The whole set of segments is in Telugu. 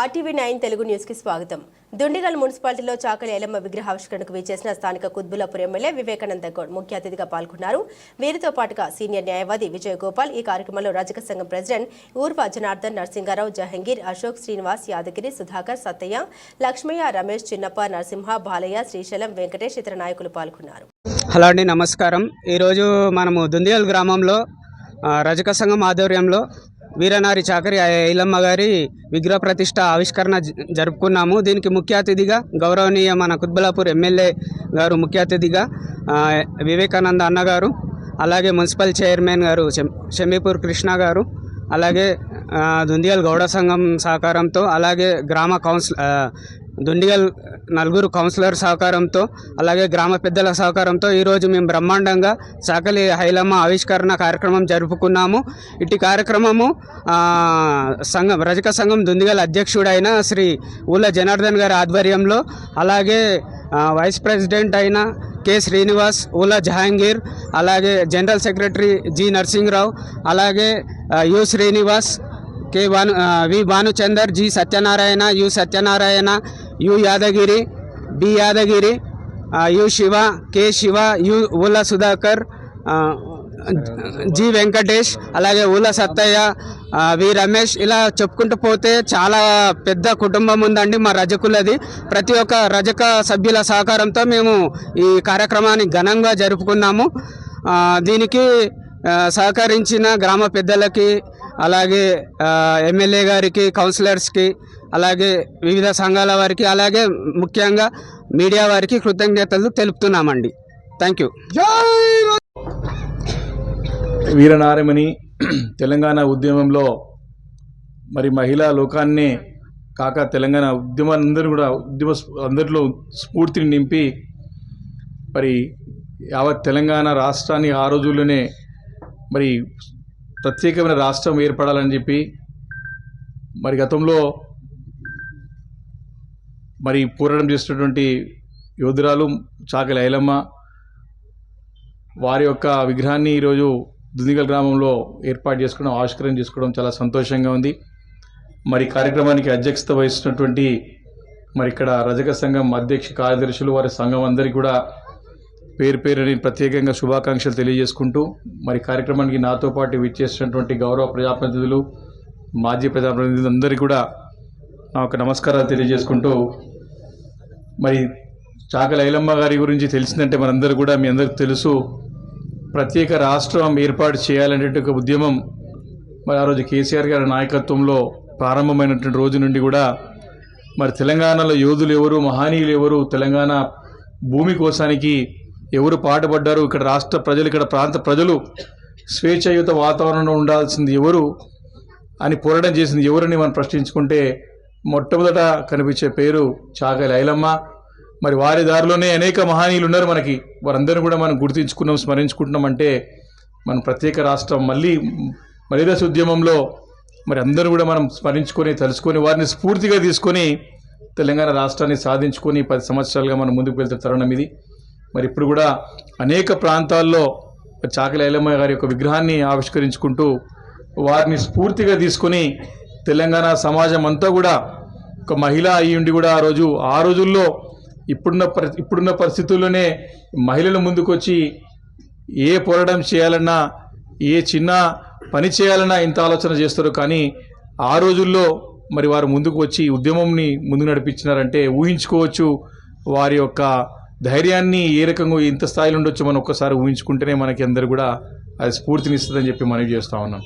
ఆర్టీవీ నైన్ తెలుగు న్యూస్కి స్వాగతం. దుండిగల్ మున్సిపాలిటీలో చాకలి ఎలమ్మ విగ్రహావిష్కరణకు విచ్చేసిన స్థానిక కుత్బులాపూర్ ఎమ్మెల్యే వివేకానంద గౌడ్ ముఖ్య అతిథిగా పాల్గొన్నారు. వీరితో పాటుగా సీనియర్ న్యాయవాది విజయ్ గోపాల్ ఈ కార్యక్రమంలో రజక సంఘం ప్రెసిడెంట్ ఊర్వ జనార్దన్ నరసింగారావు జహంగీర్ అశోక్ శ్రీనివాస్ యాదగిరి సుధాకర్ సత్తయ్య లక్ష్మయ్య రమేష్ చిన్నప్ప నరసింహ బాలయ్య శ్రీశైలం వెంకటేష్ ఇతర నాయకులు పాల్గొన్నారు. హలో అండి నమస్కారం. ఈరోజు మనము దుందిగల్ గ్రామంలో రజక సంఘం ఆధ్వర్యంలో వీరనారి చాకరి ఐలమ్మ గారి విగ్రహ ప్రతిష్ట ఆవిష్కరణ జ- జరుపుకున్నాము. దీనికి ముఖ్య అతిథిగా గౌరవనీయ మన కుత్బలాపూర్ ఎమ్మెల్యే గారు ముఖ్య అతిథిగా వివేకానంద అన్నగారు అలాగే మున్సిపల్ చైర్మన్ గారు షమీపూర్ కృష్ణ గారు అలాగే దుందియల్ గౌడ సంఘం సహకారంతో అలాగే గ్రామ కౌన్సిల్ దుండిగల్ నలుగురు కౌన్సిలర్ సహకారంతో అలాగే గ్రామ పెద్దల సహకారంతో ఈరోజు మేము బ్రహ్మాండంగా సాకలి హైలమ్మ ఆవిష్కరణ కార్యక్రమం జరుపుకున్నాము. ఇటు కార్యక్రమము సంఘం రజక సంఘం దుందిగల్ అధ్యక్షుడైన శ్రీ ఊళ్ళ జనార్దన్ గారి ఆధ్వర్యంలో అలాగే వైస్ ప్రెసిడెంట్ అయిన కె శ్రీనివాస్ ఊలా జహాంగీర్ అలాగే జనరల్ సెక్రటరీ జి నరసింహరావు అలాగే U Srinivas K Bhanu V Bhanuchander G Satyanarayana U Satyanarayana U Yadagiri B Yadagiri U Shiva K Shiva U Oola Sudhakar G Venkatesh అలాగే ఊల సత్తయ్య వి రమేష్ ఇలా చెప్పుకుంటూ పోతే చాలా పెద్ద కుటుంబం ఉందండి మా రజకులది. ప్రతి ఒక్క రజక సభ్యుల సహకారంతో మేము ఈ కార్యక్రమాన్ని ఘనంగా జరుపుకున్నాము. దీనికి సహకరించిన గ్రామ పెద్దలకి అలాగే ఎమ్మెల్యే గారికి కౌన్సిలర్స్కి అలాగే వివిధ సంఘాల వారికి అలాగే ముఖ్యంగా మీడియా వారికి కృతజ్ఞతలు తెలుపుతున్నామండి. థ్యాంక్ యూ వీరనారమణి తెలంగాణ ఉద్యమంలో మరి మహిళా లోకాన్ని కాక తెలంగాణ ఉద్యమాలందరూ కూడా ఉద్యమ అందరిలో స్ఫూర్తిని నింపి మరి యావత్ తెలంగాణ రాష్ట్రాన్ని ఆ రోజుల్లోనే మరి ప్రత్యేకమైన రాష్ట్రం ఏర్పడాలని చెప్పి మరి గతంలో మరి పోరాటం చేసినటువంటి యోధురాలు చాకలి ఐలమ్మ వారి యొక్క విగ్రహాన్ని ఈరోజు దుందిగల్ గ్రామంలో ఏర్పాటు చేసుకోవడం ఆవిష్కరణ చేసుకోవడం చాలా సంతోషంగా ఉంది. మరి కార్యక్రమానికి అధ్యక్షత వహిస్తున్నటువంటి మరి ఇక్కడ రజక సంఘం అధ్యక్ష కార్యదర్శులు వారి సంఘం అందరికీ కూడా పేరు పేరుని ప్రత్యేకంగా శుభాకాంక్షలు తెలియజేసుకుంటూ మరి కార్యక్రమానికి నాతో పాటు విచ్చేసినటువంటి గౌరవ ప్రజాప్రతినిధులు మాజీ ప్రజాప్రతినిధులు అందరికీ కూడా నా యొక్క నమస్కారాలు తెలియజేసుకుంటూ మరి చాక ఐలమ్మ గారి గురించి తెలిసిందంటే మనందరూ కూడా మీ అందరికీ తెలుసు. ప్రత్యేక రాష్ట్రం ఏర్పాటు చేయాలనేటువంటి ఒక ఉద్యమం మరి ఆ రోజు కేసీఆర్ గారి నాయకత్వంలో ప్రారంభమైనటువంటి రోజు నుండి కూడా మరి తెలంగాణలో యోధులు ఎవరు మహనీయులు ఎవరు తెలంగాణ భూమి కోసానికి ఎవరు పాటుపడ్డారు ఇక్కడ రాష్ట్ర ప్రజలు ఇక్కడ ప్రాంత ప్రజలు స్వేచ్ఛాయుత వాతావరణంలో ఉండాల్సింది ఎవరు అని పోరాటం చేసింది ఎవరని మనం ప్రశ్నించుకుంటే మొట్టమొదట కనిపించే పేరు చాకలి ఐలమ్మ మరి వారి దారిలోనే అనేక మహనీయులు ఉన్నారు మనకి. వారందరూ కూడా మనం గుర్తించుకున్నాం స్మరించుకుంటున్నాం అంటే మన ప్రత్యేక రాష్ట్రం మళ్ళీ మలిదశ ఉద్యమంలో మరి అందరూ కూడా మనం స్మరించుకొని తలుచుకొని వారిని స్ఫూర్తిగా తీసుకొని తెలంగాణ రాష్ట్రాన్ని సాధించుకొని పది సంవత్సరాలుగా మనం ముందుకు వెళ్తున్న తరుణం ఇది. మరి ఇప్పుడు కూడా అనేక ప్రాంతాల్లో చాకలి ఐలమ్మ గారి యొక్క విగ్రహాన్ని ఆవిష్కరించుకుంటూ వారిని స్ఫూర్తిగా తీసుకొని తెలంగాణ సమాజం అంతా కూడా ఒక మహిళ అయి ఉండి కూడా ఆ రోజు ఆ రోజుల్లో ఇప్పుడున్న పరి ఇప్పుడున్న పరిస్థితుల్లోనే మహిళలు ముందుకొచ్చి ఏ పోరాటం చేయాలన్నా ఏ చిన్న పని చేయాలన్నా ఇంత ఆలోచన చేస్తారు. కానీ ఆ రోజుల్లో మరి వారు ముందుకు వచ్చి ఉద్యమంని ముందుకు నడిపించినారంటే ఊహించుకోవచ్చు. వారి యొక్క ధైర్యాన్ని ఏ రకంగా ఇంత స్థాయిలో ఉండొచ్చు మనం ఒక్కసారి ఊహించుకుంటేనే మనకి అందరు కూడా అది స్ఫూర్తిని ఇస్తుందని చెప్పి మనవి చేస్తూ ఉన్నాం.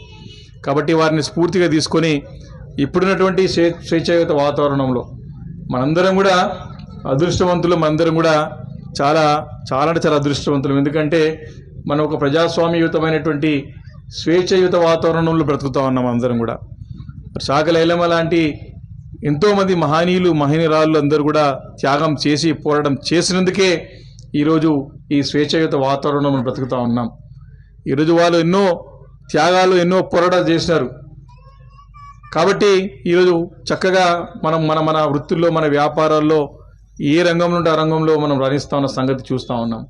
కాబట్టి వారిని స్ఫూర్తిగా తీసుకొని ఇప్పుడున్నటువంటి స్వే స్వేచ్ఛాయుత వాతావరణంలో మనందరం కూడా అదృష్టవంతులు మనందరం కూడా చాలా చాలా అంటే చాలా అదృష్టవంతులు. ఎందుకంటే మనం ఒక ప్రజాస్వామ్యయుతమైనటువంటి స్వేచ్ఛయుత వాతావరణంలో బ్రతుకుతా ఉన్నాం అందరం కూడా. సాగల లాంటి ఎంతోమంది మహనీయులు మహనీయురాళ్ళు అందరూ కూడా త్యాగం చేసి పోరాటం చేసినందుకే ఈరోజు ఈ స్వేచ్ఛయుత వాతావరణంలో బ్రతుకుతా ఉన్నాం. ఈరోజు వాళ్ళు ఎన్నో త్యాగాలు ఎన్నో పోరాటాలు చేసినారు. కాబట్టి ఈరోజు చక్కగా మనం మన మన వృత్తుల్లో మన వ్యాపారాల్లో ఏ రంగం నుండి ఆ రంగంలో మనం రాణిస్తా ఉన్న సంగతి చూస్తూ ఉన్నాం.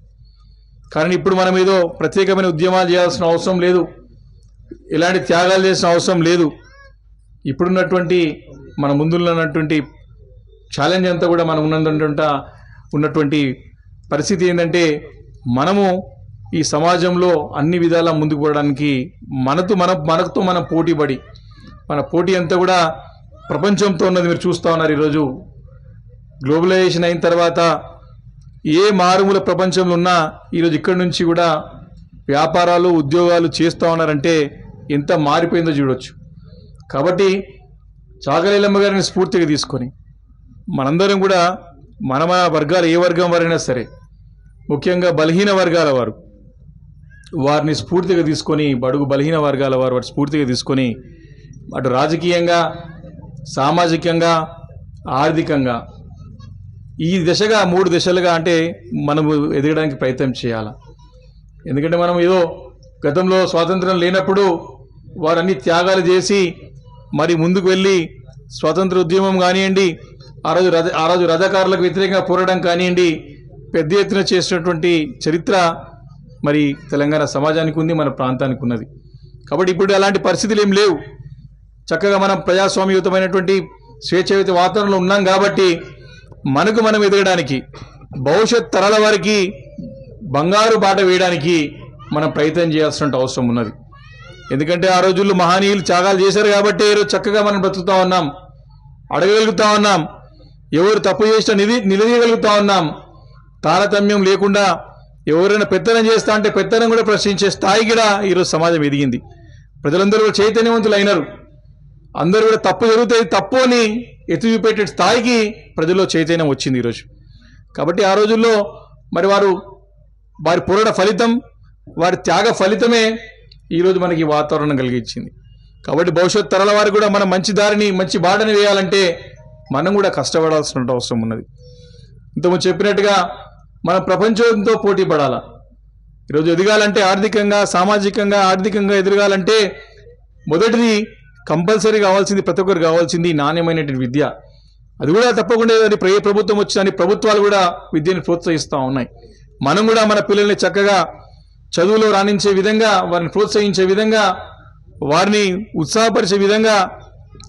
కానీ ఇప్పుడు మనం ఏదో ప్రత్యేకమైన ఉద్యమాలు చేయాల్సిన అవసరం లేదు. ఎలాంటి త్యాగాలు చేసిన అవసరం లేదు. ఇప్పుడున్నటువంటి మన ముందున్నటువంటి ఛాలెంజ్ అంతా కూడా మనం ఉన్నటువంటి ఉన్నటువంటి పరిస్థితి ఏంటంటే మనము ఈ సమాజంలో అన్ని విధాలా ముందుకు పోవడానికి మనతో మన మనతో మనం పోటీపడి మన పోటీ అంతా కూడా ప్రపంచంతో ఉన్నది మీరు చూస్తూ ఉన్నారు ఈరోజు. గ్లోబలైజేషన్ అయిన తర్వాత ఏ మారుమూల ప్రపంచంలో ఉన్నా ఈరోజు ఇక్కడి నుంచి కూడా వ్యాపారాలు ఉద్యోగాలు చేస్తూ ఉన్నారంటే ఎంత మారిపోయిందో చూడొచ్చు. కాబట్టి చాకలీలమ్మ గారిని స్ఫూర్తిగా తీసుకొని మనందరం కూడా మన మన వర్గాలు ఏ వర్గం వారైనా సరే ముఖ్యంగా బలహీన వర్గాల వారు వారిని స్ఫూర్తిగా తీసుకొని బడుగు బలహీన వర్గాల వారు వారి స్ఫూర్తిగా తీసుకొని అటు రాజకీయంగా సామాజికంగా ఆర్థికంగా ఈ దశగా మూడు దశలుగా అంటే మనము ఎదగడానికి ప్రయత్నం చేయాలి? ఎందుకంటే మనం ఏదో గతంలో స్వాతంత్రం లేనప్పుడు వారు అన్ని త్యాగాలు చేసి మరి ముందుకు వెళ్ళి స్వాతంత్ర ఉద్యమం కానివ్వండి ఆ రోజు రజ ఆ రోజు రజాకారులకు వ్యతిరేకంగా పోరాటం కానివ్వండి పెద్ద ఎత్తున చేసినటువంటి చరిత్ర మరి తెలంగాణ సమాజానికి ఉంది మన ప్రాంతానికి ఉన్నది. కాబట్టి ఇప్పుడు అలాంటి పరిస్థితులు ఏం లేవు. చక్కగా మనం ప్రజాస్వామ్యయుతమైనటువంటి స్వేచ్ఛయుత వాతావరణంలో ఉన్నాం కాబట్టి మనకు మనం ఎదగడానికి భవిష్యత్ తరాల వారికి బంగారు బాట వేయడానికి మనం ప్రయత్నం చేయాల్సిన అవసరం ఉన్నది. ఎందుకంటే ఆ రోజుల్లో మహనీయులు త్యాగాలు చేశారు కాబట్టి ఈరోజు చక్కగా మనం బ్రతుకుతా ఉన్నాం అడగగలుగుతా ఉన్నాం. ఎవరు తప్పు చేసినా నిధి నిలదీయగలుగుతా ఉన్నాం. తారతమ్యం లేకుండా ఎవరైనా పెత్తనం చేస్తా అంటే పెత్తనం కూడా ప్రశ్నించే స్థాయి కూడా ఈరోజు సమాజం ఎదిగింది. ప్రజలందరూ కూడా చైతన్యవంతులు అయినారు అందరూ కూడా తప్పు జరుగుతుంది తప్పు అని ఎత్తి చూపెట్టే స్థాయికి ప్రజల్లో చైతన్యం వచ్చింది ఈరోజు కాబట్టి ఆ రోజుల్లో మరి వారు వారి పోరాట ఫలితం వారి త్యాగ ఫలితమే ఈరోజు మనకి వాతావరణం కలిగించింది. కాబట్టి భవిష్యత్ తరాల వారు కూడా మనం మంచి దారిని మంచి బాటని వేయాలంటే మనం కూడా కష్టపడాల్సిన అవసరం ఉన్నది. ఇంతకుముందు చెప్పినట్టుగా మనం ప్రపంచంతో పోటీ పడాలా. ఈరోజు ఎదగాలంటే ఆర్థికంగా సామాజికంగా ఆర్థికంగా ఎదగాలంటే మొదటిది కంపల్సరీ కావాల్సింది ప్రతి ఒక్కరు కావాల్సింది నాణ్యమైనటువంటి విద్య. అది కూడా తప్పకుండా అది ప్ర- ప్రభుత్వం వచ్చిందని ప్రభుత్వాలు కూడా విద్యను ప్రోత్సహిస్తూ ఉన్నాయి. మనం కూడా మన పిల్లల్ని చక్కగా చదువులో రాణించే విధంగా వారిని ప్రోత్సహించే విధంగా వారిని ఉత్సాహపరిచే విధంగా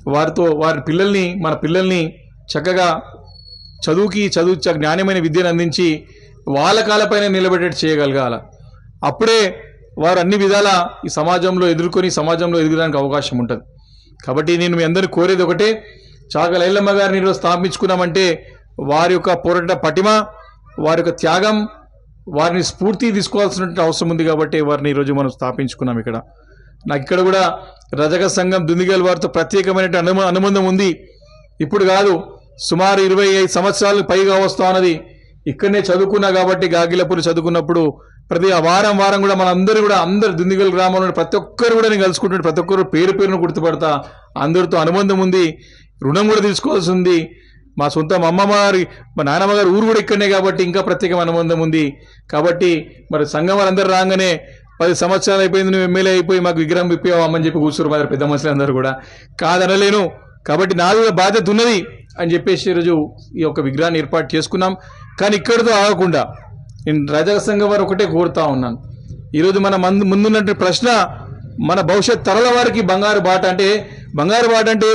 వారితో వారి పిల్లల్ని మన పిల్లల్ని చక్కగా చదువుకి చదువు జ్ఞానమైన విద్యను అందించి వాళ్ళ కాలపైన నిలబెట్టేట్టు చేయగలగాల. అప్పుడే వారు అన్ని విధాల ఈ సమాజంలో ఎదుర్కొని సమాజంలో ఎదగడానికి అవకాశం ఉంటుంది. కాబట్టి నేను మీ అందరిని కోరేది ఒకటే చాకల లైలమ్మ గారిని ఈరోజు స్థాపించుకున్నామంటే వారి యొక్క పోరాట పటిమ వారి యొక్క త్యాగం వారిని స్ఫూర్తి తీసుకోవాల్సిన అవసరం ఉంది కాబట్టి వారిని ఈరోజు మనం స్థాపించుకున్నాం ఇక్కడ. నాకు ఇక్కడ కూడా రజక సంఘం దుందిగల్ వారితో ప్రత్యేకమైన అనుమ అనుబంధం ఉంది. ఇప్పుడు కాదు సుమారు ఇరవై ఐదు సంవత్సరాలు పైగా వస్తా అన్నది ఇక్కడనే చదువుకున్నా కాబట్టి గాగిలపూర్ చదువుకున్నప్పుడు ప్రతి వారం వారం కూడా మన అందరూ కూడా అందరు దుందిగల్ గ్రామంలో ప్రతి ఒక్కరు కూడా నేను కలుసుకుంటున్నాను ప్రతి ఒక్కరు పేరు పేరును గుర్తుపడతా. అందరితో అనుబంధం ఉంది. రుణం కూడా తీసుకోవాల్సి ఉంది. మా సొంత మా అమ్మమ్మ గారి మా నాన్నమ్మగారి ఊరు కూడా ఇక్కడనే కాబట్టి ఇంకా ప్రత్యేకమైన అనుబంధం ఉంది. కాబట్టి మరి సంఘం వారందరూ రాగానే పది సంవత్సరాలు అయిపోయింది నువ్వు ఎమ్మెల్యే అయిపోయి మాకు విగ్రహం విప్పావమ్మని చెప్పి కూర్చున్నారు మరి పెద్ద మనుషులు అందరూ కూడా. కాదనలేను. కాబట్టి నాది కూడా బాధ్యత ఉన్నది. అని చెప్పేసి ఈరోజు ఈ యొక్క విగ్రహాన్ని ఏర్పాటు చేసుకున్నాం. కానీ ఇక్కడితో ఆగకుండా నేను రజక సంఘం వారు ఒకటే కోరుతా ఉన్నాను. ఈరోజు మన మందు ముందున్నటువంటి ప్రశ్న మన భవిష్యత్ తరల వారికి బంగారు బాట అంటే బంగారు బాట అంటే